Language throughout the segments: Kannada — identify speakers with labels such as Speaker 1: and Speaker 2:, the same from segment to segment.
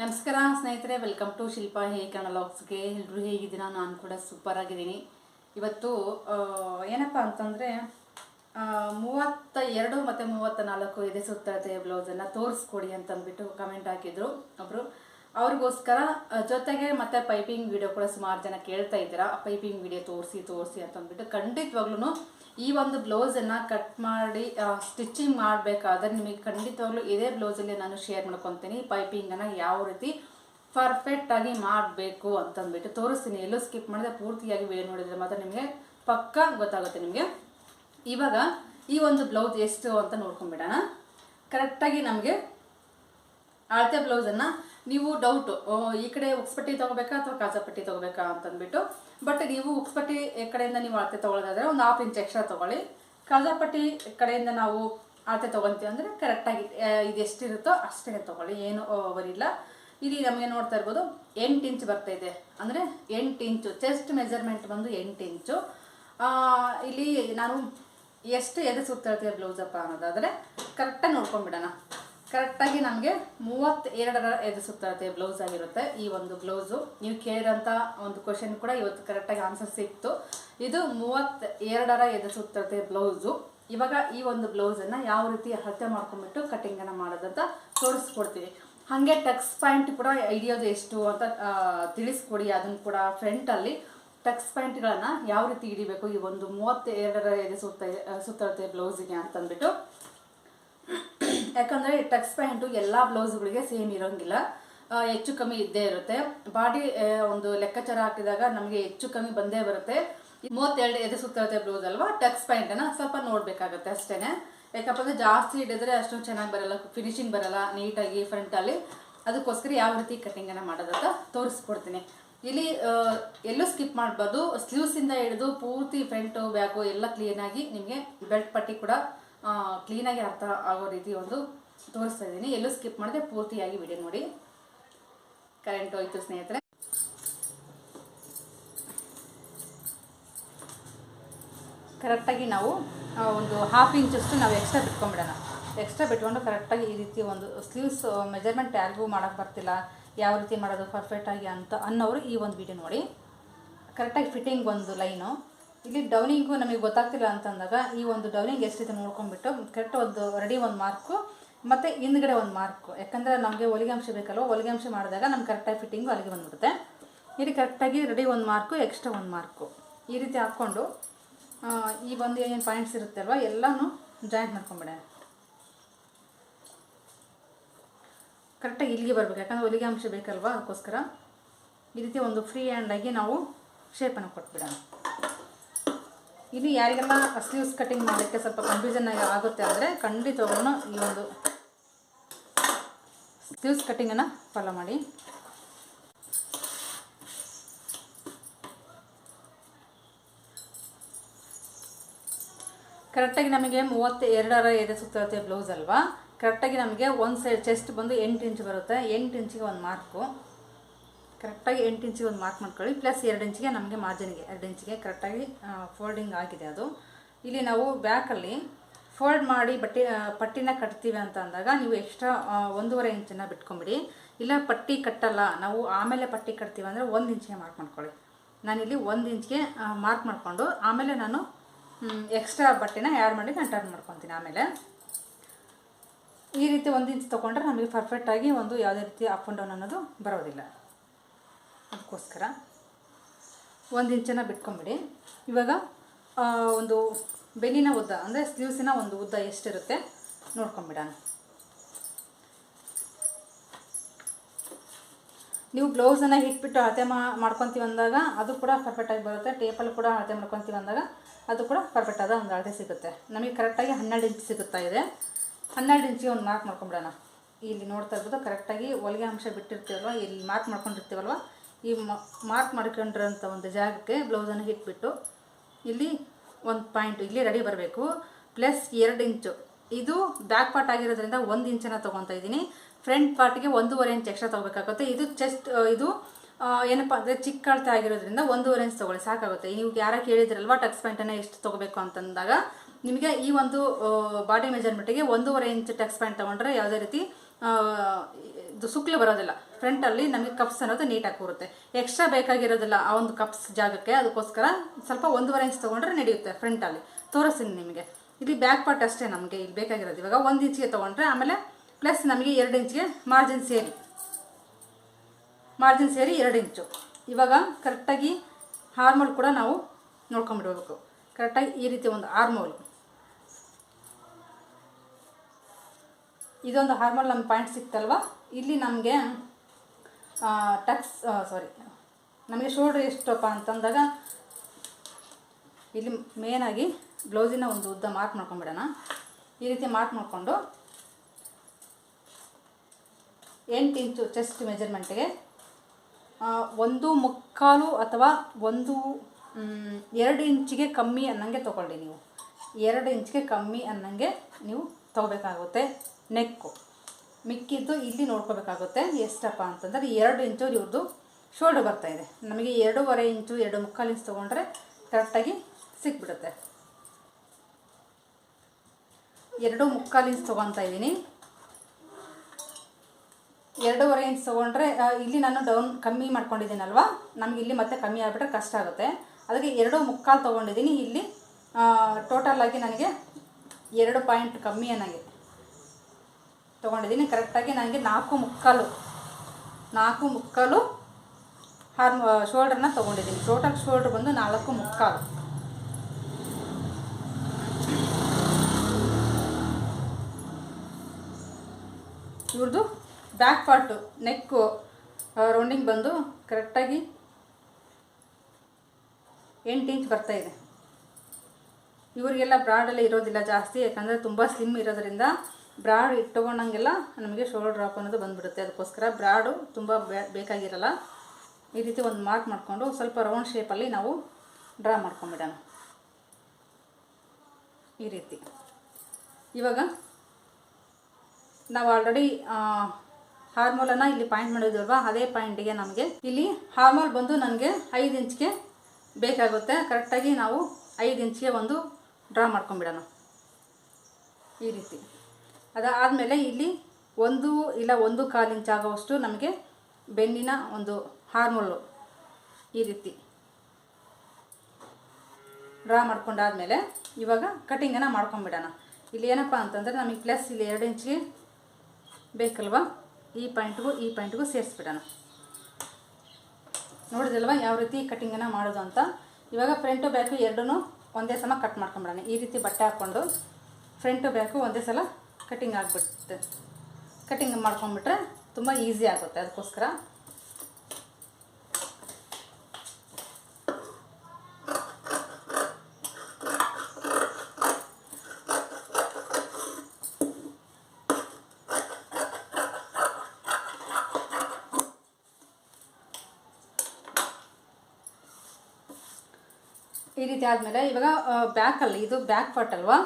Speaker 1: ನಮಸ್ಕಾರ, ಸ್ನೇಹಿತರೆ. ವೆಲ್ಕಮ್ ಟು ಶಿಲ್ಪಾ ಹೇ ಕನ್ನಲಾಗ್ಸ್ಗೆ ಎಲ್ಲರೂ ಹೇಗಿದ್ದೀರಾ? ನಾನು ಕೂಡ ಸೂಪರ್ ಆಗಿದ್ದೀನಿ. ಇವತ್ತು ಏನಪ್ಪ ಅಂತಂದರೆ ಮೂವತ್ತ ಎರಡು ಮತ್ತು ಮೂವತ್ತ ನಾಲ್ಕು ಇದೆ ಸುತ್ತಳತೆ ಬ್ಲೌಸನ್ನು ತೋರಿಸ್ಕೊಡಿ ಅಂತಂದ್ಬಿಟ್ಟು ಕಮೆಂಟ್ ಹಾಕಿದ್ರು ಒಬ್ಬರು ಅವ್ರಿಗೋಸ್ಕರ ಜೊತೆಗೆ ಮತ್ತೆ ಪೈಪಿಂಗ್ ವಿಡಿಯೋ ಕೂಡ ಸುಮಾರು ಜನ ಕೇಳ್ತಾ ಇದ್ದೀರಾ. ಪೈಪಿಂಗ್ ವಿಡಿಯೋ ತೋರಿಸಿ ತೋರಿಸಿ ಅಂತಂದ್ಬಿಟ್ಟು ಖಂಡಿತವಾಗ್ಲೂ ಈ ಒಂದು ಬ್ಲೌಸನ್ನು ಕಟ್ ಮಾಡಿ ಸ್ಟಿಚಿಂಗ್ ಮಾಡಬೇಕಾದ್ರೆ ನಿಮಗೆ ಖಂಡಿತವಾಗ್ಲೂ ಇದೇ ಬ್ಲೌಸಲ್ಲಿ ನಾನು ಶೇರ್ ಮಾಡ್ಕೊತೀನಿ. ಪೈಪಿಂಗನ್ನು ಯಾವ ರೀತಿ ಪರ್ಫೆಕ್ಟಾಗಿ ಮಾಡಬೇಕು ಅಂತಂದ್ಬಿಟ್ಟು ತೋರಿಸ್ತೀನಿ. ಎಲ್ಲೂ ಸ್ಕಿಪ್ ಮಾಡಿದ್ರೆ ಪೂರ್ತಿಯಾಗಿ ವೇ ನೋಡಿದ್ರೆ ಮಾತ್ರ ನಿಮಗೆ ಪಕ್ಕಾ ಗೊತ್ತಾಗುತ್ತೆ ನಿಮಗೆ. ಇವಾಗ ಈ ಒಂದು ಬ್ಲೌಸ್ ಎಷ್ಟು ಅಂತ ನೋಡ್ಕೊಂಬಿಡೋಣ. ಕರೆಕ್ಟಾಗಿ ನಮಗೆ ಅಳತೆ ಬ್ಲೌಸನ್ನು ನೀವು ಡೌಟು ಈ ಕಡೆ ಉಕ್ಸ್ಪಟ್ಟಿ ತೊಗೋಬೇಕಾ ಅಥವಾ ಕಾಜಾಪಟ್ಟಿ ತೊಗೋಬೇಕಾ ಅಂತಂದ್ಬಿಟ್ಟು ಬಟ್ ನೀವು ಉಕ್ಸ್ಪಟ್ಟಿ ಕಡೆಯಿಂದ ನೀವು ಅಳತೆ ತೊಗೊಳ್ಳೋದಾದರೆ ಒಂದು ಹಾಫ್ ಇಂಚ್ ಎಕ್ಸ್ಟ್ರಾ ತೊಗೊಳ್ಳಿ. ಕಾಜಾಪಟ್ಟಿ ಕಡೆಯಿಂದ ನಾವು ಅಳತೆ ತೊಗೊತೀವಿ ಅಂದರೆ ಕರೆಕ್ಟಾಗಿ ಇದು ಎಷ್ಟಿರುತ್ತೋ ಅಷ್ಟೇ ತೊಗೊಳ್ಳಿ, ಏನು ಬರಿಲ್ಲ ಇಲ್ಲಿ ನಮಗೆ ನೋಡ್ತಾ ಇರ್ಬೋದು, ಎಂಟು ಇಂಚ್ ಬರ್ತಾ ಇದೆ. ಅಂದರೆ ಎಂಟು ಇಂಚು ಚೆಸ್ಟ್ ಮೆಜರ್ಮೆಂಟ್ ಬಂದು ಎಂಟು ಇಂಚು ಇಲ್ಲಿ ನಾನು ಎಷ್ಟು ಎದೆ ಸುತ್ತಿರ್ತೀವಿ ಬ್ಲೌಸಪ್ಪ ಅನ್ನೋದಾದರೆ ಕರೆಕ್ಟಾಗಿ ನೋಡ್ಕೊಂಡ್ಬಿಡೋಣ. ಕರೆಕ್ಟಾಗಿ ನಮಗೆ ಮೂವತ್ತೆರಡರ ಎರಡರ ಎದುರಿಸುತ್ತೆ ಬ್ಲೌಸ್ ಆಗಿರುತ್ತೆ. ಈ ಒಂದು ಬ್ಲೌಸು ನೀವು ಕೇಳಿದಂಥ ಒಂದು ಕ್ವಶನ್ ಕೂಡ ಇವತ್ತು ಕರೆಕ್ಟಾಗಿ ಆನ್ಸರ್ ಸಿಕ್ತು ಇದು ಮೂವತ್ತ್ ಎರಡರ ಎದುರಿಸುತ್ತೆ ಬ್ಲೌಸು ಇವಾಗ ಈ ಒಂದು ಬ್ಲೌಸನ್ನು ಯಾವ ರೀತಿ ಅಳತೆ ಮಾಡ್ಕೊಂಡ್ಬಿಟ್ಟು ಕಟಿಂಗನ್ನು ಮಾಡೋದಂತ ತೋರಿಸ್ಕೊಡ್ತೀವಿ. ಹಾಗೆ ಟಕ್ಸ್ ಪಾಯಿಂಟ್ ಕೂಡ ಹಿಡಿಯೋದು ಎಷ್ಟು ಅಂತ ತಿಳಿಸ್ಕೊಡಿ. ಅದನ್ನು ಕೂಡ ಫ್ರಂಟಲ್ಲಿ ಟಕ್ಸ್ ಪಾಯಿಂಟ್ಗಳನ್ನು ಯಾವ ರೀತಿ ಹಿಡಿಬೇಕು ಈ ಒಂದು ಮೂವತ್ತೆರಡರ ಎದೆ ಸುತ್ತ ಸುತ್ತಿರುತ್ತೆ ಬ್ಲೌಸಿಗೆ ಅಂತಂದ್ಬಿಟ್ಟು. ಯಾಕಂದರೆ ಟಕ್ಸ್ ಪ್ಯಾಂಟು ಎಲ್ಲ ಬ್ಲೌಸ್ಗಳಿಗೆ ಸೇಮ್ ಇರೋಂಗಿಲ್ಲ. ಹೆಚ್ಚು ಕಮ್ಮಿ ಇದ್ದೇ ಇರುತ್ತೆ. ಬಾಡಿ ಒಂದು ಲೆಕ್ಕಾಚಾರ ಹಾಕಿದಾಗ ನಮಗೆ ಹೆಚ್ಚು ಕಮ್ಮಿ ಬಂದೇ ಬರುತ್ತೆ. ಮೂವತ್ತೆರಡು ಎದೆ ಸುತ್ತಿರುತ್ತೆ ಬ್ಲೌಸ್ ಅಲ್ವಾ? ಟಕ್ಸ್ ಪ್ಯಾಂಟನ್ನು ಸ್ವಲ್ಪ ನೋಡಬೇಕಾಗುತ್ತೆ ಅಷ್ಟೇ ಯಾಕಪ್ಪ ಅಂದರೆ ಜಾಸ್ತಿ ಹಿಡಿದ್ರೆ ಅಷ್ಟು ಚೆನ್ನಾಗಿ ಬರಲ್ಲ ಫಿನಿಶಿಂಗ್ ಬರಲ್ಲ, ನೀಟಾಗಿ ಫ್ರಂಟಲ್ಲಿ ಅದಕ್ಕೋಸ್ಕರ ಯಾವ ರೀತಿ ಕಟ್ಟಿಂಗನ್ನು ಮಾಡೋದಂತ ತೋರಿಸ್ಕೊಡ್ತೀನಿ. ಇಲ್ಲಿ ಎಲ್ಲೂ ಸ್ಕಿಪ್ ಮಾಡಬಾರ್ದು. ಸ್ಲೀವ್ಸಿಂದ ಹಿಡಿದು ಪೂರ್ತಿ ಫ್ರಂಟು ಬ್ಯಾಕು ಎಲ್ಲ ಕ್ಲೀನಾಗಿ ನಿಮಗೆ ಬೆಲ್ಟ್ ಪಟ್ಟಿ ಕೂಡ ಕ್ಲೀನಾಗಿ ಅರ್ಥ ಆಗೋ ರೀತಿ ಒಂದು ತೋರಿಸ್ತಾ ಇದ್ದೀನಿ. ಎಲ್ಲೂ ಸ್ಕಿಪ್ ಮಾಡಿದೆ ಪೂರ್ತಿಯಾಗಿ ವಿಡಿಯೋ ನೋಡಿ. ಕರೆಂಟ್ ಹೋಯ್ತು ಸ್ನೇಹಿತರೆ. ಕರೆಕ್ಟಾಗಿ ನಾವು ಒಂದು ಹಾಫ್ ಇಂಚಷ್ಟು ನಾವು ಎಕ್ಸ್ಟ್ರಾ ಬಿಟ್ಕೊಂಡ್ಬಿಡೋಣ. ಎಕ್ಸ್ಟ್ರಾ ಬಿಟ್ಕೊಂಡು ಕರೆಕ್ಟಾಗಿ ಈ ರೀತಿ ಒಂದು ಸ್ಲೀವ್ಸ್ ಮೆಜರ್ಮೆಂಟ್ ಯಾರಿಗೂ ಮಾಡೋಕ್ಕೆ ಬರ್ತಿಲ್ಲ. ಯಾವ ರೀತಿ ಮಾಡೋದು ಪರ್ಫೆಕ್ಟಾಗಿ ಅಂತ ಅನ್ನೋರು ಈ ಒಂದು ವಿಡಿಯೋ ನೋಡಿ. ಕರೆಕ್ಟಾಗಿ ಫಿಟ್ಟಿಂಗ್ ಒಂದು ಲೈನು ಇಲ್ಲಿ ಡೌನಿಂಗು ನಮಗೆ ಗೊತ್ತಾಗ್ತಿಲ್ಲ ಅಂತಂದಾಗ ಈ ಒಂದು ಡೌನಿಂಗ್ ಎಷ್ಟಿದೆ ನೋಡ್ಕೊಂಡ್ಬಿಟ್ಟು ಕರೆಕ್ಟ್ ಒಂದು ರೆಡಿ ಒಂದು ಮಾರ್ಕು ಮತ್ತು ಹಿಂದ್ಗಡೆ ಒಂದು ಮಾರ್ಕು ಯಾಕಂದರೆ ನಮಗೆ ಹೊಲಿಗೆ ಅಂಶ ಬೇಕಲ್ವ? ಹೊಲಿಗೆ ಅಂಶ ಮಾಡಿದಾಗ ನಮ್ಗೆ ಕರೆಕ್ಟಾಗಿ ಫಿಟ್ಟಿಂಗು ಅಲ್ಲಿಗೆ ಬಂದುಬಿಡುತ್ತೆ. ಇಲ್ಲಿ ಕರೆಕ್ಟಾಗಿ ರೆಡಿ ಒಂದು ಮಾರ್ಕು ಎಕ್ಸ್ಟ್ರಾ ಒಂದು ಮಾರ್ಕು ಈ ರೀತಿ ಹಾಕ್ಕೊಂಡು ಈ ಒಂದು ಏನೇನು ಪಾಯಿಂಟ್ಸ್ ಇರುತ್ತೆ ಅಲ್ವ? ಎಲ್ಲನೂ ಜಾಯಿಂಟ್ ಮಾಡ್ಕೊಂಬಿಡೆ ಕರೆಕ್ಟಾಗಿ ಇಲ್ಲಿಗೆ ಬರಬೇಕು. ಯಾಕಂದರೆ ಹೊಲಿಗೆ ಅಂಶ ಬೇಕಲ್ವ? ಅದಕ್ಕೋಸ್ಕರ ಈ ರೀತಿ ಒಂದು ಫ್ರೀ ಹ್ಯಾಂಡಾಗಿ ನಾವು ಶೇಪನ್ನು ಕೊಟ್ಬಿಡೋಣ. ಇಲ್ಲಿ ಯಾರಿಗೆಲ್ಲ ಸ್ಲೀವ್ಸ್ ಕಟ್ಟಿಂಗ್ ಮಾಡೋಕ್ಕೆ ಸ್ವಲ್ಪ ಕನ್ಫ್ಯೂಷನ್ ಆಗಿ ಆಗುತ್ತೆ ಅಂದರೆ ಖಂಡಿತವಾಗ್ಲೂ ಈ ಒಂದು ಸ್ಲೀವ್ಸ್ ಕಟ್ಟಿಂಗನ್ನು ಫಾಲೋ ಮಾಡಿ. ಕರೆಕ್ಟಾಗಿ ನಮಗೆ ಮೂವತ್ತು ಎರಡರ ಎದೆ ಸುತ್ತಿರುತ್ತೆ ಬ್ಲೌಸ್ ಅಲ್ವಾ? ಕರೆಕ್ಟಾಗಿ ನಮಗೆ ಒಂದು ಸೈಡ್ ಚೆಸ್ಟ್ ಬಂದು ಎಂಟು ಇಂಚ್ ಬರುತ್ತೆ. ಎಂಟು ಇಂಚಿಗೆ ಒಂದು ಮಾರ್ಕು ಕರೆಕ್ಟಾಗಿ ಎಂಟು ಇಂಚಿಗೆ ಒಂದು ಮಾರ್ಕ್ ಮಾಡ್ಕೊಳ್ಳಿ. ಪ್ಲಸ್ ಎರಡು ಇಂಚಿಗೆ ನಮಗೆ ಮಾರ್ಜಿನ್ಗೆ ಎರಡು ಇಂಚಿಗೆ ಕರೆಕ್ಟಾಗಿ ಫೋಲ್ಡಿಂಗ್ ಆಗಿದೆ ಅದು. ಇಲ್ಲಿ ನಾವು ಬ್ಯಾಕಲ್ಲಿ ಫೋಲ್ಡ್ ಮಾಡಿ ಬಟ್ಟೆ ಪಟ್ಟಿನ ಕಟ್ತೀವಿ ಅಂತ ಅಂದಾಗ ನೀವು ಎಕ್ಸ್ಟ್ರಾ ಒಂದೂವರೆ ಇಂಚನ್ನು ಬಿಟ್ಕೊಂಬಿಡಿ. ಇಲ್ಲ ಪಟ್ಟಿ ಕಟ್ಟಲ್ಲ, ನಾವು ಆಮೇಲೆ ಪಟ್ಟಿ ಕಟ್ತೀವಿ ಅಂದರೆ ಒಂದು ಇಂಚಿಗೆ ಮಾರ್ಕ್ ಮಾಡ್ಕೊಳ್ಳಿ. ನಾನಿಲ್ಲಿ ಒಂದು ಇಂಚಿಗೆ ಮಾರ್ಕ್ ಮಾಡಿಕೊಂಡು, ಆಮೇಲೆ ನಾನು ಎಕ್ಸ್ಟ್ರಾ ಬಟ್ಟೆನ ಯಾರ್ ಮಾಡಿ ನಾನು ಟರ್ನ್ ಮಾಡ್ಕೊತೀನಿ ಆಮೇಲೆ. ಈ ರೀತಿ ಒಂದು ಇಂಚ್ ತೊಗೊಂಡ್ರೆ ನಮಗೆ ಪರ್ಫೆಕ್ಟಾಗಿ ಒಂದು ಯಾವುದೇ ರೀತಿ ಅಪ್ ಆ್ಯಂಡ್ ಡೌನ್ ಅನ್ನೋದು ಬರೋದಿಲ್ಲ. ಅದಕ್ಕೋಸ್ಕರ ಒಂದು ಇಂಚನ್ನು ಬಿಟ್ಕೊಂಬಿಡಿ. ಇವಾಗ ಒಂದು ಬೆನ್ನಿನ ಉದ್ದ, ಅಂದರೆ ಸ್ಲೀವ್ಸಿನ ಒಂದು ಉದ್ದ ಎಷ್ಟಿರುತ್ತೆ ನೋಡ್ಕೊಂಬಿಡೋಣ. ನೀವು ಬ್ಲೌಸನ್ನು ಇಟ್ಬಿಟ್ಟು ಅಳತೆ ಮಾಡ್ಕೊತೀವಿ ಅಂದಾಗ ಅದು ಕೂಡ ಪರ್ಫೆಕ್ಟಾಗಿ ಬರುತ್ತೆ. ಟೇಪಲ್ಲಿ ಕೂಡ ಅಳತೆ ಮಾಡ್ಕೊತೀವಿ ಅಂದಾಗ ಅದು ಕೂಡ ಪರ್ಫೆಕ್ಟಾದ ಒಂದು ಅಳತೆ ಸಿಗುತ್ತೆ. ನಮಗೆ ಕರೆಕ್ಟಾಗಿ ಹನ್ನೆರಡು ಇಂಚ್ ಸಿಗುತ್ತಾ ಇದೆ? ಹನ್ನೆರಡು ಇಂಚಿಗೆ ಒಂದು ಮಾರ್ಕ್ ಮಾಡ್ಕೊಂಬಿಡೋಣ. ಇಲ್ಲಿ ನೋಡ್ತಾ ಇರ್ಬೋದು ಕರೆಕ್ಟಾಗಿ ಹೊಲಿಗೆ ಅಂಶ ಬಿಟ್ಟಿರ್ತೀವಲ್ವ? ಇಲ್ಲಿ ಮಾರ್ಕ್ ಮಾಡ್ಕೊಂಡಿರ್ತೀವಲ್ವ? ಈ ಮಾರ್ಕ್ ಮಾಡ್ಕೊಂಡಿರೋಂಥ ಒಂದು ಜಾಗಕ್ಕೆ ಬ್ಲೌಸನ್ನು ಇಟ್ಬಿಟ್ಟು ಇಲ್ಲಿ ಒಂದು ಪಾಯಿಂಟ್ ಇಲ್ಲಿ ರೆಡಿ ಬರಬೇಕು. ಪ್ಲಸ್ ಎರಡು ಇಂಚು. ಇದು ಬ್ಯಾಕ್ ಪಾರ್ಟ್ ಆಗಿರೋದ್ರಿಂದ ಒಂದು ಇಂಚನ್ನು ತೊಗೊತಾ ಇದ್ದೀನಿ. ಫ್ರಂಟ್ ಪಾರ್ಟ್ಗೆ ಒಂದೂವರೆ ಇಂಚ್ ಎಕ್ಸ್ಟ್ರಾ ತೊಗೋಬೇಕಾಗುತ್ತೆ. ಇದು ಚೆಸ್ಟ್ ಇದು ಏನಪ್ಪ ಅಂದರೆ ಚಿಕ್ಕ ಅಳತೆ ಆಗಿರೋದ್ರಿಂದ ಒಂದೂವರೆ ಇಂಚ್ ತೊಗೊಳ್ಳಿ, ಸಾಕಾಗುತ್ತೆ. ನೀವು ಯಾರ ಕೇಳಿದ್ರಲ್ವಾ ಟಕ್ಸ್ ಪ್ಯಾಂಟನ್ನು ಎಷ್ಟು ತೊಗೋಬೇಕು ಅಂತಂದಾಗ, ನಿಮಗೆ ಈ ಒಂದು ಬಾಡಿ ಮೆಜರ್ಮೆಂಟಿಗೆ ಒಂದೂವರೆ ಇಂಚ್ ಟಕ್ಸ್ ಪ್ಯಾಂಟ್ ತೊಗೊಂಡ್ರೆ ಯಾವುದೇ ರೀತಿ ಇದು ಸುಕ್ಲು ಬರೋದಿಲ್ಲ. ಫ್ರಂಟಲ್ಲಿ ನಮಗೆ ಕಪ್ಸ್ ಅನ್ನೋದು ನೀಟಾಗಿ ಕೂರುತ್ತೆ. ಎಕ್ಸ್ಟ್ರಾ ಬೇಕಾಗಿರೋದಿಲ್ಲ ಆ ಒಂದು ಕಪ್ಸ್ ಜಾಗಕ್ಕೆ ಅದಕ್ಕೋಸ್ಕರ ಸ್ವಲ್ಪ ಒಂದೂವರೆ ಇಂಚ್ ತೊಗೊಂಡ್ರೆ ನಡೆಯುತ್ತೆ ಫ್ರಂಟಲ್ಲಿ ತೋರಿಸ್ತೀನಿ ನಿಮಗೆ. ಇಲ್ಲಿ ಬ್ಯಾಕ್ ಪಾರ್ಟ್ ಅಷ್ಟೇ ನಮಗೆ ಇಲ್ಲಿ ಬೇಕಾಗಿರೋದು. ಇವಾಗ ಒಂದು ಇಂಚಿಗೆ ತೊಗೊಂಡ್ರೆ ಆಮೇಲೆ ಪ್ಲಸ್ ನಮಗೆ ಎರಡು ಇಂಚಿಗೆ ಮಾರ್ಜಿನ್ ಸೇರಿ. ಮಾರ್ಜಿನ್ ಸೇರಿ ಎರಡು ಇಂಚು ಇವಾಗ ಕರೆಕ್ಟಾಗಿ ಹಾರ್ಮೋಲ್ ಕೂಡ ನಾವು ನೋಡ್ಕೊಂಬಿಡ್ಬೇಕು ಕರೆಕ್ಟಾಗಿ ಈ ರೀತಿ ಒಂದು ಹಾರ್ಮೋಲ್ ಇದೊಂದು ಹಾರ್ಮೋಲ್ ನಮ್ಮ ಪಾಯಿಂಟ್ ಸಿಕ್ತಲ್ವ? ಇಲ್ಲಿ ನಮಗೆ ಟಕ್ಸ್ ಸಾರಿ ನಮಗೆ ಶೋಲ್ಡ್ರ್ ಎಷ್ಟಪ್ಪ ಅಂತಂದಾಗ ಇಲ್ಲಿ ಮೇನಾಗಿ ಬ್ಲೌಸಿನ ಒಂದು ಉದ್ದ ಮಾರ್ಕ್ ಮಾಡ್ಕೊಂಬಿಡೋಣ ಈ ರೀತಿ ಮಾರ್ಕ್ ಮಾಡಿಕೊಂಡು ಎಂಟು ಇಂಚು ಚೆಸ್ಟ್ ಮೆಜರ್ಮೆಂಟ್ಗೆ ಒಂದು ಮುಕ್ಕಾಲು ಅಥವಾ ಒಂದು ಎರಡು ಇಂಚಿಗೆ ಕಮ್ಮಿ ಅನ್ನಂಗೆ ತೊಗೊಳ್ಳಿ ನೀವು. ಎರಡು ಇಂಚಿಗೆ ಕಮ್ಮಿ ಅನ್ನಂಗೆ ನೀವು ತೊಗೋಬೇಕಾಗುತ್ತೆ ನೆಕ್ಕು. ಮಿಕ್ಕಿದ್ದು ಇಲ್ಲಿ ನೋಡ್ಕೋಬೇಕಾಗುತ್ತೆ. ಎಷ್ಟಪ್ಪ ಅಂತಂದರೆ ಎರಡು ಇಂಚು ಇವ್ರದ್ದು ಬರ್ತಾ ಇದೆ. ನಮಗೆ ಎರಡೂವರೆ ಇಂಚು, ಎರಡು ಮುಕ್ಕಾಲು ಇಂಚು ತೊಗೊಂಡ್ರೆ ಕರೆಕ್ಟಾಗಿ ಸಿಕ್ಬಿಡುತ್ತೆ. ಎರಡು ಮುಕ್ಕಾಲು ಇಂಚ್ ತೊಗೊತಾ ಇದ್ದೀನಿ. ಎರಡೂವರೆ ಇಂಚ್ ತೊಗೊಂಡ್ರೆ ಇಲ್ಲಿ ನಾನು ಡೌನ್ ಕಮ್ಮಿ ಮಾಡ್ಕೊಂಡಿದ್ದೀನಲ್ವಾ? ನಮಗೆ ಇಲ್ಲಿ ಮತ್ತೆ ಕಮ್ಮಿ ಆಗಿಬಿಟ್ರೆ ಕಷ್ಟ ಆಗುತ್ತೆ. ಅದಕ್ಕೆ ಎರಡು ಮುಕ್ಕಾಲು ತೊಗೊಂಡಿದ್ದೀನಿ. ಇಲ್ಲಿ ಟೋಟಲ್ ಆಗಿ ನನಗೆ ಎರಡು ಪಾಯಿಂಟ್ ಕಮ್ಮಿ ನನಗೆ ತೊಗೊಂಡಿದ್ದೀನಿ. ಕರೆಕ್ಟಾಗಿ ನನಗೆ ನಾಲ್ಕು ಮುಕ್ಕಾಲು ನಾಲ್ಕು ಮುಕ್ಕಾಲು ಹಾರ್ಮ್ ಶೋಲ್ಡ್ರನ್ನ ತೊಗೊಂಡಿದ್ದೀನಿ. ಟೋಟಲ್ ಶೋಲ್ಡ್ರ್ ಬಂದು ನಾಲ್ಕು ಮುಕ್ಕಾಲು. ಇವ್ರದ್ದು ಬ್ಯಾಕ್ ಪಾರ್ಟು, ನೆಕ್ಕು ರೌಂಡಿಂಗ್ ಬಂದು ಕರೆಕ್ಟಾಗಿ ಎಂಟು ಇಂಚ್ ಬರ್ತಾ ಇದೆ. ಇವರಿಗೆಲ್ಲ ಬ್ರಾಡಲ್ಲಿ ಇರೋದಿಲ್ಲ ಜಾಸ್ತಿ, ಯಾಕಂದರೆ ತುಂಬ ಸ್ಲಿಮ್ ಇರೋದ್ರಿಂದ ಬ್ರಾಡ್ ಇಟ್ಕೊಂಡಂಗೆಲ್ಲ ನಮಗೆ ಶೋಲ್ಡರ್ ಡ್ರಾಪ್ ಅನ್ನೋದು ಬಂದುಬಿಡುತ್ತೆ. ಅದಕ್ಕೋಸ್ಕರ ಬ್ರಾಡು ತುಂಬ ಬೇಕಾಗಿರಲ್ಲ. ಈ ರೀತಿ ಒಂದು ಮಾರ್ಕ್ ಮಾಡಿಕೊಂಡು ಸ್ವಲ್ಪ ರೌಂಡ್ ಶೇಪಲ್ಲಿ ನಾವು ಡ್ರಾ ಮಾಡ್ಕೊಂಬಿಡೋಣ ಈ ರೀತಿ. ಇವಾಗ ನಾವು ಆಲ್ರೆಡಿ ಹಾರ್ಮೋಲನ್ನ ಇಲ್ಲಿ ಪಾಯಿಂಟ್ ಮಾಡಿದ್ವಲ್ವಾ? ಅದೇ ಪಾಯಿಂಟಿಗೆ ನಮಗೆ ಇಲ್ಲಿ ಹಾರ್ಮೋಲ್ ಬಂದು ನನಗೆ ಐದು ಇಂಚ್ಗೆ ಬೇಕಾಗುತ್ತೆ. ಕರೆಕ್ಟಾಗಿ ನಾವು ಐದು ಇಂಚ್ಗೆ ಒಂದು ಡ್ರಾ ಮಾಡ್ಕೊಂಬಿಡೋಣ ಈ ರೀತಿ. ಅದಾದಮೇಲೆ ಇಲ್ಲಿ ಒಂದು ಇಲ್ಲ ಒಂದು ಕಾಲು ಇಂಚ್ ಆಗೋವಷ್ಟು ನಮಗೆ ಬೆನ್ನಿನ ಒಂದು ಹಾರ್ಮೋಲು ಈ ರೀತಿ ಡ್ರಾ ಮಾಡ್ಕೊಂಡಾದ್ಮೇಲೆ ಇವಾಗ ಕಟಿಂಗನ್ನು ಮಾಡ್ಕೊಂಬಿಡೋಣ ಇಲ್ಲಿ ಏನಪ್ಪ ಅಂತಂದರೆ ನಮಗೆ ಪ್ಲಸ್ ಇಲ್ಲಿ ಎರಡು ಇಂಚಿಗೆ ಬೇಕಲ್ವ? ಈ ಪಾಯಿಂಟ್ಗೂ ಈ ಪಾಯಿಂಟ್ಗೂ ಸೇರಿಸ್ಬಿಡೋಣ. ನೋಡಿದಲ್ವಾ ಯಾವ ರೀತಿ ಕಟಿಂಗನ್ನು ಮಾಡೋದು ಅಂತ? ಇವಾಗ ಫ್ರಂಟು ಬ್ಯಾಕು ಎರಡೂ ಒಂದೇ ಸಮ ಕಟ್ ಮಾಡ್ಕೊಂಬಿಡೋಣ ಈ ರೀತಿ ಬಟ್ಟೆ ಹಾಕ್ಕೊಂಡು ಫ್ರಂಟು ಬ್ಯಾಕು ಒಂದೇ ಸಲ ಕಟಿಂಗ್ ಆಗಿಬಿಡುತ್ತೆ. ಕಟಿಂಗ್ ಮಾಡ್ಕೊಂಡ್ಬಿಟ್ರೆ ತುಂಬ ಈಸಿ ಆಗುತ್ತೆ ಅದಕ್ಕೋಸ್ಕರ. ಈ ರೀತಿ ಆದಮೇಲೆ ಇವಾಗ ಬ್ಯಾಕಲ್ಲಿ ಇದು ಬ್ಯಾಕ್ ಪಾರ್ಟ್ ಅಲ್ವಾ?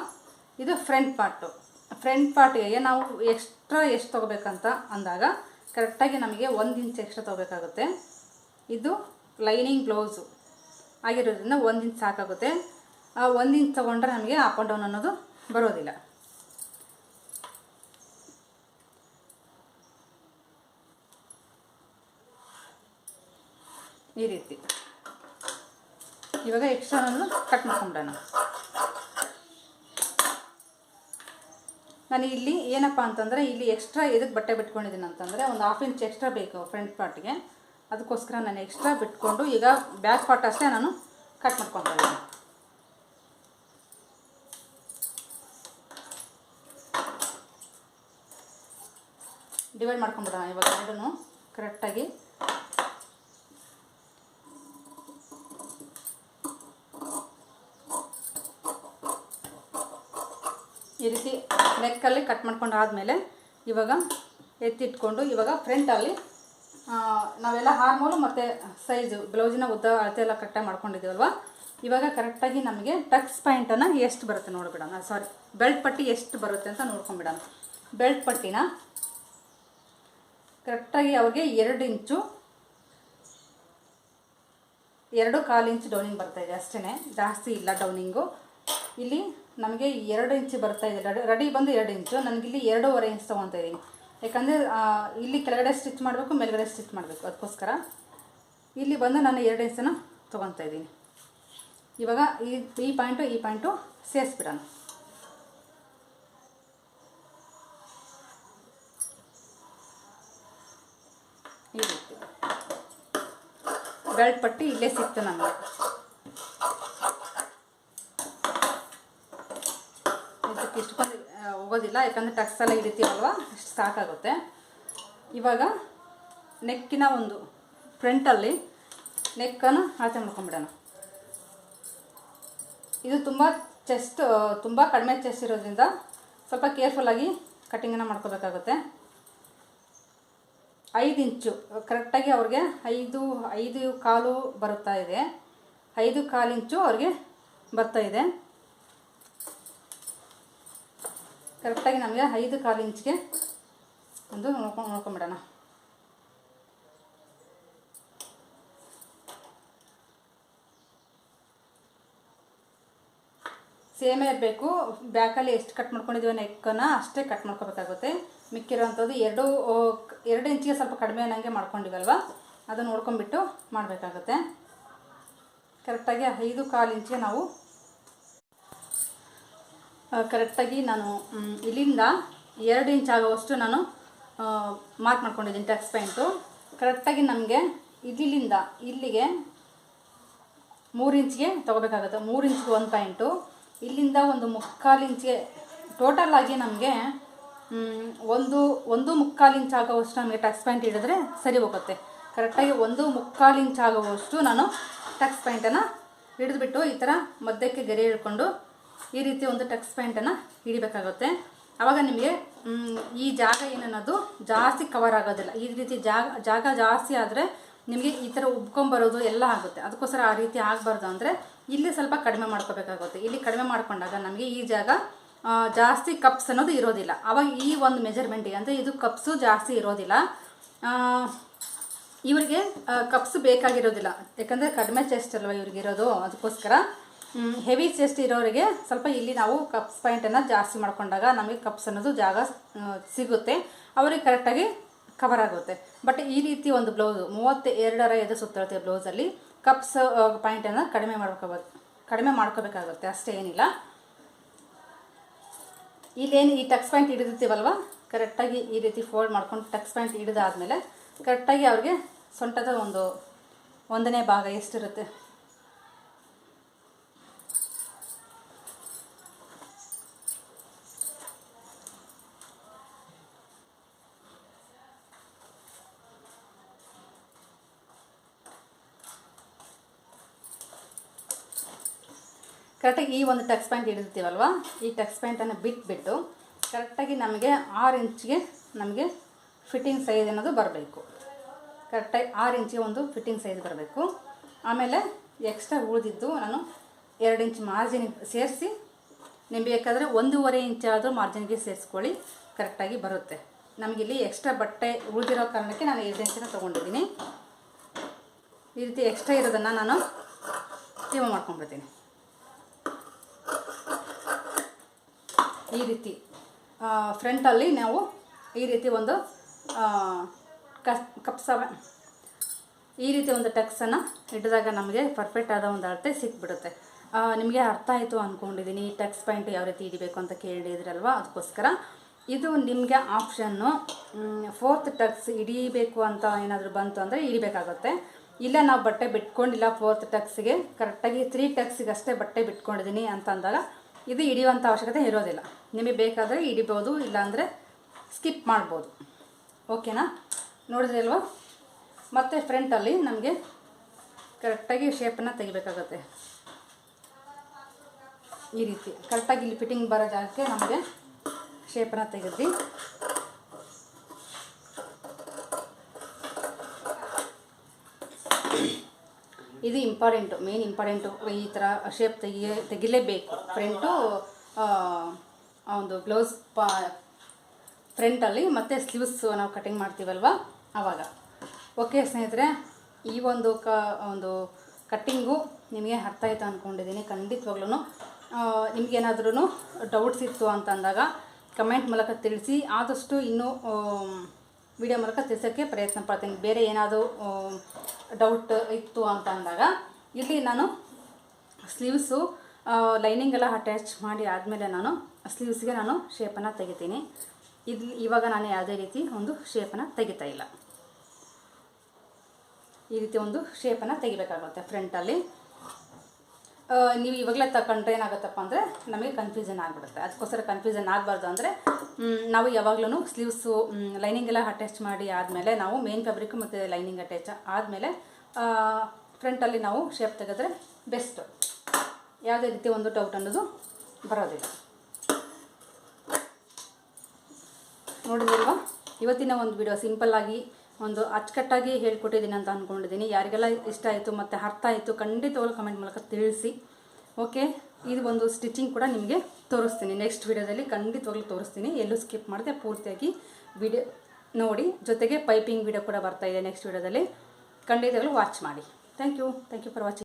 Speaker 1: ಇದು ಫ್ರಂಟ್ ಪಾರ್ಟು ಫ್ರಂಟ್ ಪಾರ್ಟಿಗೆ ನಾವು ಎಕ್ಸ್ಟ್ರಾ ಎಷ್ಟು ತೊಗೋಬೇಕಂತ ಅಂದಾಗ ಕರೆಕ್ಟಾಗಿ ನಮಗೆ ಒಂದು ಇಂಚ್ ಎಕ್ಸ್ಟ್ರಾ ತೊಗೋಬೇಕಾಗುತ್ತೆ. ಇದು ಲೈನಿಂಗ್ ಬ್ಲೌಸು ಆಗಿರೋದ್ರಿಂದ ಒಂದು ಇಂಚ್ ಸಾಕಾಗುತ್ತೆ. ಆ ಒಂದು ಇಂಚ್ ತೊಗೊಂಡ್ರೆ ನಮಗೆ ಅಪ್ ಆ್ಯಂಡ್ ಡೌನ್ ಅನ್ನೋದು ಬರೋದಿಲ್ಲ. ಈ ರೀತಿ. ಇವಾಗ ಎಕ್ಸ್ಟ್ರಾನನ್ನು ಕಟ್ ಮಾಡ್ಕೊಂಬಿಡೋಣ. ನಾನು ಇಲ್ಲಿ ಏನಪ್ಪ ಅಂತಂದರೆ ಇಲ್ಲಿ ಎಕ್ಸ್ಟ್ರಾ ಎದಕ್ಕೆ ಬಟ್ಟೆ ಬಿಟ್ಕೊಂಡಿದ್ದೀನಿ ಅಂತಂದರೆ ಒಂದು ಹಾಫ್ ಇಂಚ್ ಎಕ್ಸ್ಟ್ರಾ ಬೇಕು ಫ್ರಂಟ್ ಪಾರ್ಟಿಗೆ ಅದಕ್ಕೋಸ್ಕರ ನಾನು ಎಕ್ಸ್ಟ್ರಾ ಬಿಟ್ಕೊಂಡು ಈಗ ಬ್ಯಾಕ್ ಪಾರ್ಟ್ ಅಷ್ಟೇ ನಾನು ಕಟ್ ಮಾಡ್ಕೊತಾ ಇದ್ದೀನಿ. ಡಿವೈಡ್ ಮಾಡ್ಕೊಂಬಿಡೋಣ ಇವಾಗ ಎರಡೂ ಕರೆಕ್ಟಾಗಿ ಈ ರೀತಿ ನೆಕ್ಕಲ್ಲಿ ಕಟ್ ಮಾಡ್ಕೊಂಡು ಆದಮೇಲೆ ಇವಾಗ ಎತ್ತಿಟ್ಕೊಂಡು ಇವಾಗ ಫ್ರಂಟಲ್ಲಿ ನಾವೆಲ್ಲ ಹಾರ್ಮೋಲು ಮತ್ತು ಸೈಜು ಬ್ಲೌಸಿನ ಉದ್ದ ಅಳತೆ ಎಲ್ಲ ಕರೆಕ್ಟಾಗಿ ಮಾಡ್ಕೊಂಡಿದ್ದೀವಲ್ವ? ಇವಾಗ ಕರೆಕ್ಟಾಗಿ ನಮಗೆ ಟಕ್ಸ್ ಪಾಯಿಂಟನ್ನು ಎಷ್ಟು ಬರುತ್ತೆ ನೋಡಿಬಿಡೋಣ ಸಾರಿ ಬೆಲ್ಟ್ ಪಟ್ಟಿ ಎಷ್ಟು ಬರುತ್ತೆ ಅಂತ ನೋಡ್ಕೊಂಬಿಡೋಣ ಬೆಲ್ಟ್ ಪಟ್ಟಿನ ಕರೆಕ್ಟಾಗಿ ಅವ್ರಿಗೆ ಎರಡು ಇಂಚು, ಎರಡು ಕಾಲು ಇಂಚು ಡೌನಿಂಗ್ ಬರ್ತಾಯಿದೆ ಅಷ್ಟೇ ಜಾಸ್ತಿ ಇಲ್ಲ ಡೌನಿಂಗು ಇಲ್ಲಿ ನಮಗೆ ಎರಡು ಇಂಚು ಬರ್ತಾ ಇದೆ. ರೆಡಿ ಬಂದು ಎರಡು ಇಂಚು. ನನಗಿಲ್ಲಿ ಎರಡೂವರೆ ಇಂಚ್ ತೊಗೊತಾ ಇದ್ದೀನಿ ಯಾಕಂದರೆ ಇಲ್ಲಿ ಕೆಳಗಡೆ ಸ್ಟಿಚ್ ಮಾಡಬೇಕು, ಮೇಲ್ಗಡೆ ಸ್ಟಿಚ್ ಮಾಡಬೇಕು. ಅದಕ್ಕೋಸ್ಕರ ಇಲ್ಲಿ ಬಂದು ನಾನು ಎರಡು ಇಂಚನ್ನು ತೊಗೊತಾ ಇದ್ದೀನಿ ಇವಾಗ ಈ ಈ ಪಾಯಿಂಟು ಈ ಪಾಯಿಂಟು ಸೇರಿಸ್ಬಿಡೋಣ. ಈ ಪಟ್ಟಿ ಇಲ್ಲೇ ಸಿಕ್ತು ನಮಗೆ ಆ, ಹೋಗೋದಿಲ್ಲ ಯಾಕಂದರೆ ಟಕ್ಸ್ ಹಿಡಿತೀವಲ್ವ ಅಷ್ಟು ಸಾಕಾಗುತ್ತೆ ಇವಾಗ ನೆಕ್ಕಿನ ಒಂದು ಫ್ರಂಟಲ್ಲಿ ನೆಕ್ಕನ್ನು ಆಚೆ ಮಾಡ್ಕೊಂಬಿಡೋಣ ಇದು ತುಂಬ ಚೆಸ್ಟ್ ತುಂಬ ಕಡಿಮೆ ಚೆಸ್ಟ್ ಇರೋದ್ರಿಂದ ಸ್ವಲ್ಪ ಕೇರ್ಫುಲ್ಲಾಗಿ ಕಟ್ಟಿಂಗನ್ನು ಮಾಡ್ಕೋಬೇಕಾಗುತ್ತೆ. ಐದು ಇಂಚು ಕರೆಕ್ಟಾಗಿ ಅವ್ರಿಗೆ ಐದು ಐದು ಕಾಲು ಬರುತ್ತಾ ಇದೆ. ಐದು ಕಾಲು ಇಂಚು ಅವ್ರಿಗೆ ಬರ್ತಾ ಇದೆ. ಕರೆಕ್ಟಾಗಿ ನಮಗೆ ಐದು ಕಾಲು ಇಂಚ್ಗೆ ಒಂದು ನೋಡ್ಕೊಂಡು ನೋಡ್ಕೊಂಬಿಡೋಣ. ಸೇಮೇ ಇರಬೇಕು. ಬ್ಯಾಕಲ್ಲಿ ಎಷ್ಟು ಕಟ್ ಮಾಡ್ಕೊಂಡಿದ್ದೀವಿ ನೆಕ್ಕನ್ನು ಅಷ್ಟೇ ಕಟ್ ಮಾಡ್ಕೋಬೇಕಾಗುತ್ತೆ. ಮಿಕ್ಕಿರೋವಂಥದ್ದು ಎರಡು ಎರಡು ಇಂಚಿಗೆ ಸ್ವಲ್ಪ ಕಡಿಮೆ ಅನ್ನಂಗೆ ಮಾಡ್ಕೊಂಡಿವಲ್ವ? ಅದನ್ನು ನೋಡ್ಕೊಂಬಿಟ್ಟು ಮಾಡಬೇಕಾಗುತ್ತೆ. ಕರೆಕ್ಟಾಗಿ ಐದು ಕಾಲು ಇಂಚಿಗೆ ನಾವು ಕರೆಕ್ಟಾಗಿ ನಾನು ಇಲ್ಲಿಂದ ಎರಡು ಇಂಚ್ ಆಗುವಷ್ಟು ನಾನು ಮಾರ್ಕ್ ಮಾಡ್ಕೊಂಡಿದ್ದೀನಿ ಟೆಕ್ಸ್ ಪಾಯಿಂಟು ಕರೆಕ್ಟಾಗಿ ನಮಗೆ ಇಲ್ಲಿಂದ ಇಲ್ಲಿಗೆ ಮೂರು ಇಂಚ್ಗೆ ತೊಗೋಬೇಕಾಗುತ್ತೆ. ಮೂರು ಇಂಚ್ಗೆ ಒಂದು ಪಾಯಿಂಟು ಇಲ್ಲಿಂದ ಒಂದು ಮುಕ್ಕಾಲು ಇಂಚ್ಗೆ ಟೋಟಲ್ ಆಗಿ ನಮಗೆ ಒಂದು ಒಂದು ಮುಕ್ಕಾಲು ಇಂಚ್ ಆಗೋವಷ್ಟು ನಮಗೆ ಟಕ್ಸ್ ಪಾಯಿಂಟ್ ಹಿಡಿದ್ರೆ ಸರಿ ಹೋಗುತ್ತೆ. ಕರೆಕ್ಟಾಗಿ ಒಂದು ಮುಕ್ಕಾಲು ಇಂಚ್ ಆಗೋವಷ್ಟು ನಾನು ಟಕ್ಸ್ ಪಾಯಿಂಟನ್ನು ಹಿಡಿದ್ಬಿಟ್ಟು ಈ ಥರ ಮಧ್ಯಕ್ಕೆ ಗೆರೆ ಹಿಡ್ಕೊಂಡು ಈ ರೀತಿ ಒಂದು ಟಕ್ಸ್ ಪ್ಯಾಂಟನ್ನು ಹಿಡಿಬೇಕಾಗುತ್ತೆ ಆವಾಗ ನಿಮಗೆ ಈ ಜಾಗ ಏನನ್ನೋದು ಜಾಸ್ತಿ ಕವರ್ ಆಗೋದಿಲ್ಲ. ಈ ರೀತಿ ಜಾಗ ಜಾಗ ಜಾಸ್ತಿ ಆದರೆ ನಿಮಗೆ ಈ ಥರ ಉಬ್ಕೊಂಬರೋದು ಎಲ್ಲ ಆಗುತ್ತೆ. ಅದಕ್ಕೋಸ್ಕರ ಆ ರೀತಿ ಆಗಬಾರ್ದು ಅಂದರೆ ಇಲ್ಲಿ ಸ್ವಲ್ಪ ಕಡಿಮೆ ಮಾಡ್ಕೋಬೇಕಾಗುತ್ತೆ. ಇಲ್ಲಿ ಕಡಿಮೆ ಮಾಡ್ಕೊಂಡಾಗ ನಮಗೆ ಈ ಜಾಗ ಜಾಸ್ತಿ ಕಪ್ಸ್ ಅನ್ನೋದು ಇರೋದಿಲ್ಲ. ಆವಾಗ ಈ ಒಂದು ಮೆಜರ್ಮೆಂಟಿಗೆ ಅಂದರೆ ಇದು ಕಪ್ಸು ಜಾಸ್ತಿ ಇರೋದಿಲ್ಲ. ಇವರಿಗೆ ಕಪ್ಸ್ ಬೇಕಾಗಿರೋದಿಲ್ಲ. ಯಾಕಂದರೆ ಕಡಿಮೆ ಚೆಸ್ಟ್ ಅಲ್ವ ಇವ್ರಿಗೆ ಇರೋದು ಅದಕ್ಕೋಸ್ಕರ ಹೆವಿ ಚೆಸ್ಟ್ ಇರೋರಿಗೆ ಸ್ವಲ್ಪ ಇಲ್ಲಿ ನಾವು ಕಪ್ಸ್ ಪಾಯಿಂಟನ್ನು ಜಾಸ್ತಿ ಮಾಡಿಕೊಂಡಾಗ ನಮಗೆ ಕಪ್ಸ್ ಅನ್ನೋದು ಜಾಗ ಸಿಗುತ್ತೆ. ಅವರಿಗೆ ಕರೆಕ್ಟಾಗಿ ಕವರ್ ಆಗುತ್ತೆ. ಬಟ್ ಈ ರೀತಿ ಒಂದು ಬ್ಲೌಸು ಮೂವತ್ತ ಎರಡರ ಎದೆ ಸುತ್ತಳತೆ ಬ್ಲೌಸಲ್ಲಿ ಕಪ್ಸ್ ಪಾಯಿಂಟನ್ನು ಕಡಿಮೆ ಮಾಡ್ಕೋಬೇಕು ಕಡಿಮೆ ಮಾಡ್ಕೋಬೇಕಾಗುತ್ತೆ. ಅಷ್ಟೇ ಏನಿಲ್ಲ. ಇಲ್ಲೇನು ಈ ಟಕ್ಸ್ ಪಾಯಿಂಟ್ ಹಿಡಿದಿರ್ತೀವಲ್ವ? ಕರೆಕ್ಟಾಗಿ ಈ ರೀತಿ ಫೋಲ್ಡ್ ಮಾಡ್ಕೊಂಡು ಟಕ್ಸ್ ಪಾಯಿಂಟ್ ಹಿಡಿದಾದ್ಮೇಲೆ ಕರೆಕ್ಟಾಗಿ ಅವ್ರಿಗೆ ಸೊಂಟದ ಒಂದು, ಒಂದನೇ ಭಾಗ ಎಷ್ಟಿರುತ್ತೆ? ಕರೆಕ್ಟಾಗಿ ಈ ಒಂದು ಟಕ್ಸ್ ಪ್ಯಾಂಟ್ ಹಿಡಿದಿರ್ತೀವಲ್ವ? ಈ ಟಕ್ಸ್ ಪ್ಯಾಂಟನ್ನು ಬಿಟ್ಬಿಟ್ಟು ಕರೆಕ್ಟಾಗಿ ನಮಗೆ ಆರು ಇಂಚ್ಗೆ ನಮಗೆ ಫಿಟ್ಟಿಂಗ್ ಸೈಜ್ ಅನ್ನೋದು ಬರಬೇಕು. ಕರೆಕ್ಟಾಗಿ ಆರು ಇಂಚಿಗೆ ಒಂದು ಫಿಟ್ಟಿಂಗ್ ಸೈಜ್ ಬರಬೇಕು. ಆಮೇಲೆ ಎಕ್ಸ್ಟ್ರಾ ಉಳಿದಿದ್ದು ನಾನು ಎರಡು ಇಂಚ್ ಮಾರ್ಜಿನಿಗೆ ಸೇರಿಸಿ ನಿಮಗೆ ಬೇಕಾದರೆ ಒಂದೂವರೆ ಇಂಚ್ ಆದರೂ ಮಾರ್ಜಿನ್ಗೆ ಸೇರಿಸ್ಕೊಳ್ಳಿ ಕರೆಕ್ಟಾಗಿ ಬರುತ್ತೆ. ನಮಗಿಲ್ಲಿ ಎಕ್ಸ್ಟ್ರಾ ಬಟ್ಟೆ ಉಳಿದಿರೋ ಕಾರಣಕ್ಕೆ ನಾನು ಎರಡು ಇಂಚಿನ ತೊಗೊಂಡಿದ್ದೀನಿ. ಈ ರೀತಿ ಎಕ್ಸ್ಟ್ರಾ ಇರೋದನ್ನು ನಾನು ರಿಮೂವ್ ಮಾಡ್ಕೊಂಡ್ಬಿಡ್ತೀನಿ. ಈ ರೀತಿ ಫ್ರಂಟಲ್ಲಿ ನಾವು ಈ ರೀತಿ ಒಂದು ಕಸ್ ಕಪ್ಸ ಈ ರೀತಿ ಒಂದು ಟಕ್ಸನ್ನು ಹಿಡಿದಾಗ ನಮಗೆ ಪರ್ಫೆಕ್ಟ್ ಆದ ಒಂದು ಅಳತೆ ಸಿಕ್ಬಿಡುತ್ತೆ. ನಿಮಗೆ ಅರ್ಥ ಆಯಿತು ಅಂದ್ಕೊಂಡಿದ್ದೀನಿ ಟಕ್ಸ್ ಪಾಯಿಂಟ್ ಯಾವ ರೀತಿ ಹಿಡಿಬೇಕು ಅಂತ ಕೇಳಿದ್ರಲ್ವ? ಅದಕ್ಕೋಸ್ಕರ ಇದು ನಿಮಗೆ ಆಪ್ಷನ್ನು ಫೋರ್ತ್ ಟಕ್ಸ್ ಹಿಡಿಬೇಕು ಅಂತ ಏನಾದರೂ ಬಂತು ಅಂದರೆ ಹಿಡಿಬೇಕಾಗುತ್ತೆ. ಇಲ್ಲ ನಾವು ಬಟ್ಟೆ ಬಿಟ್ಕೊಂಡಿಲ್ಲ ಫೋರ್ತ್ ಟಕ್ಸ್ಗೆ ಕರೆಕ್ಟಾಗಿ ತ್ರೀ ಟಕ್ಸಿಗೆ ಅಷ್ಟೇ ಬಟ್ಟೆ ಬಿಟ್ಕೊಂಡಿದ್ದೀನಿ ಅಂತ ಅಂದಾಗ ಇದು ಹಿಡಿಯುವಂಥ ಅವಶ್ಯಕತೆ ಇರೋದಿಲ್ಲ. ನಿಮಗೆ ಬೇಕಾದರೆ ಹಿಡಿಬೋದು, ಇಲ್ಲಾಂದರೆ ಸ್ಕಿಪ್ ಮಾಡ್ಬೋದು. ಓಕೆನಾ? ನೋಡಿದ್ರಿ ಅಲ್ವಾ ಮತ್ತು ಫ್ರಂಟಲ್ಲಿ ನಮಗೆ ಕರೆಕ್ಟಾಗಿ ಶೇಪನ್ನು ತೆಗಿಬೇಕಾಗತ್ತೆ. ಈ ರೀತಿ. ಕರೆಕ್ಟಾಗಿ ಇಲ್ಲಿ ಫಿಟ್ಟಿಂಗ್ ಬರೋ ಜಾಗಕ್ಕೆ ನಮಗೆ ಶೇಪನ್ನು ತೆಗೆದು ಇದು ಇಂಪಾರ್ಟೆಂಟು ಮೇನ್ ಇಂಪಾರ್ಟೆಂಟು. ಈ ಥರ ಶೇಪ್ ತೆಗಿಯ ತೆಗಿಲೇಬೇಕು. ಫ್ರಂಟು ಒಂದು ಬ್ಲೌಸ್ ಪಾ ಫ್ರಂಟಲ್ಲಿ ಮತ್ತು ಸ್ಲೀವ್ಸ್ ನಾವು ಕಟಿಂಗ್ ಮಾಡ್ತೀವಲ್ವ? ಆವಾಗ ಓಕೆ ಸ್ನೇಹಿತರೆ, ಈ ಒಂದು ಕ, ಒಂದು ಕಟ್ಟಿಂಗು ನಿಮಗೆ ಅರ್ಥ ಆಯಿತು ಅಂದ್ಕೊಂಡಿದ್ದೀನಿ ಖಂಡಿತವಾಗ್ಲೂ ನಿಮಗೇನಾದ್ರೂ ಡೌಟ್ಸ್ ಇತ್ತು ಅಂತಂದಾಗ ಕಮೆಂಟ್ ಮೂಲಕ ತಿಳಿಸಿ. ಆದಷ್ಟು ಇನ್ನೂ ವಿಡಿಯೋ ಮೂಲಕ ತಿಳಿಸೋಕ್ಕೆ ಪ್ರಯತ್ನ ಪಡ್ತೀನಿ. ಬೇರೆ ಏನಾದರೂ ಡೌಟ್ ಇತ್ತು ಅಂತ ಅಂದಾಗ, ಇಲ್ಲಿ ನಾನು ಸ್ಲೀವ್ಸು ಲೈನಿಂಗ್ ಎಲ್ಲ ಅಟ್ಯಾಚ್ ಮಾಡಿ ಆದಮೇಲೆ ನಾನು ಸ್ಲೀವ್ಸ್ಗೆ ನಾನು ಶೇಪನ್ನು ತೆಗಿತೀನಿ. ಇಲ್ಲಿ ಇವಾಗ ನಾನು ಯಾವುದೇ ರೀತಿ ಒಂದು ಶೇಪನ್ನು ತೆಗಿತಾ ಇಲ್ಲ. ಈ ರೀತಿ ಒಂದು ಶೇಪನ್ನು ತೆಗಿಬೇಕಾಗುತ್ತೆ ಫ್ರಂಟಲ್ಲಿ ನೀವು ಇವಾಗಲೇ ತಗೊಂಡ್ರೆ ಏನಾಗುತ್ತಪ್ಪ ಅಂದರೆ ನಮಗೆ ಕನ್ಫ್ಯೂಷನ್ ಆಗಿಬಿಡುತ್ತೆ. ಅದಕ್ಕೋಸ್ಕರ ಕನ್ಫ್ಯೂಷನ್ ಆಗಬಾರ್ದು ಅಂದರೆ ನಾವು ಯಾವಾಗಲೂ ಸ್ಲೀವ್ಸು ಲೈನಿಂಗ್ ಎಲ್ಲ ಅಟ್ಯಾಚ್ ಮಾಡಿ ಆದಮೇಲೆ ನಾವು ಮೇನ್ ಫ್ಯಾಬ್ರಿಕ್ ಮತ್ತು ಲೈನಿಂಗ್ ಅಟ್ಯಾಚ್ ಆದಮೇಲೆ ಫ್ರಂಟಲ್ಲಿ ನಾವು ಶೇಪ್ ತೆಗೆದ್ರೆ ಬೆಸ್ಟು ಯಾವುದೇ ರೀತಿ ಒಂದು ಡೌಟ್ ಅನ್ನೋದು ಬರೋದಿಲ್ಲ. ನೋಡಿದಿಲ್ವಾ ಇವತ್ತಿನ ಒಂದು ವಿಡಿಯೋ ಸಿಂಪಲ್ಲಾಗಿ ಒಂದು ಅಚ್ಚುಕಟ್ಟಾಗಿ ಹೇಳ್ಕೊಟ್ಟಿದ್ದೀನಿ ಅಂತ ಅಂದ್ಕೊಂಡಿದ್ದೀನಿ ಯಾರಿಗೆಲ್ಲ ಇಷ್ಟ ಆಯಿತು ಮತ್ತು ಅರ್ಥ ಆಯಿತು ಖಂಡಿತವಾಗ್ಲೂ ಕಮೆಂಟ್ ಮೂಲಕ ತಿಳಿಸಿ. ಓಕೆ ಇದು ಒಂದು ಸ್ಟಿಚಿಂಗ್ ಕೂಡ ನಿಮಗೆ ತೋರಿಸ್ತೀನಿ. ನೆಕ್ಸ್ಟ್ ವಿಡಿಯೋದಲ್ಲಿ ಖಂಡಿತವಾಗ್ಲೂ ತೋರಿಸ್ತೀನಿ. ಎಲ್ಲೂ ಸ್ಕಿಪ್ ಮಾಡದೆ ಪೂರ್ತಿಯಾಗಿ ವಿಡಿಯೋ ನೋಡಿ. ಜೊತೆಗೆ ಪೈಪಿಂಗ್ ವಿಡಿಯೋ ಕೂಡ ಬರ್ತಾ ಇದೆ ನೆಕ್ಸ್ಟ್ ವಿಡಿಯೋದಲ್ಲಿ ಖಂಡಿತವಾಗ್ಲೂ ವಾಚ್ ಮಾಡಿ. Thank you thank you for watching